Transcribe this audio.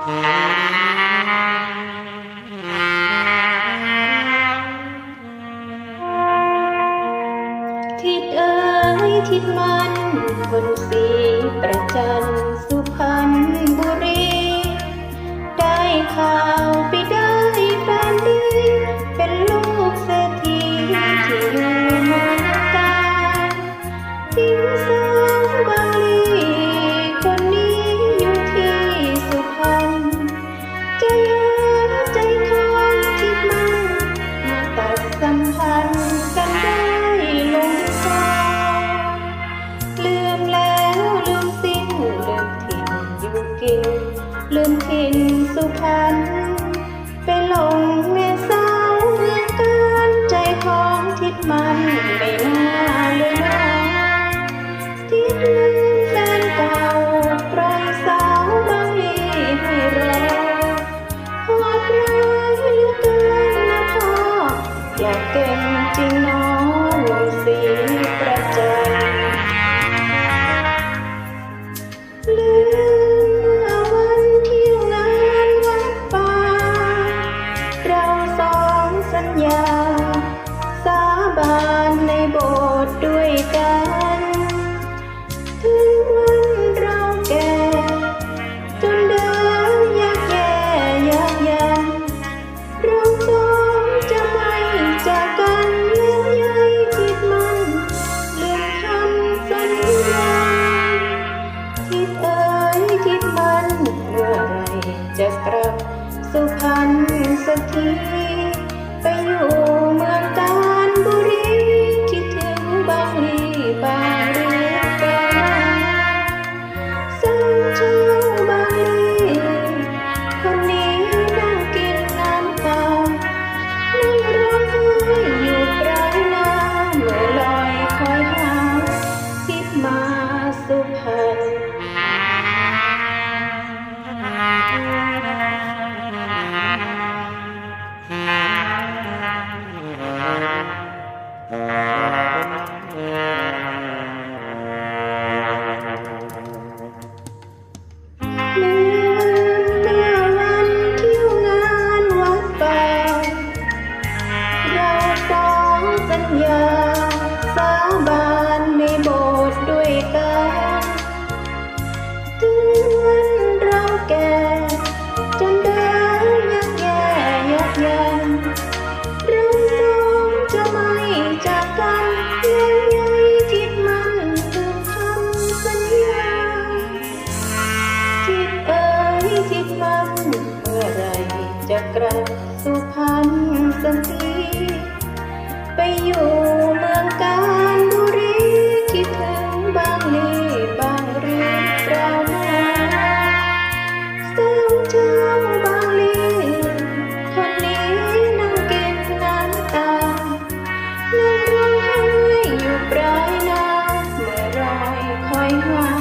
ทิศเอ๋ยทิศมันคนสีประจันินสุพรรณ สุพรรณสถิต สุพรรณสันสีไปอยู่เมืองกาญบุรีคิดถึงบางลีบางเรียนเราวนาซึ่งเจ้าบางลีคนนี้นั่งกินน้ำตานั่งร้องไห้อยู่ปลายนาเมื่อไรคอยหา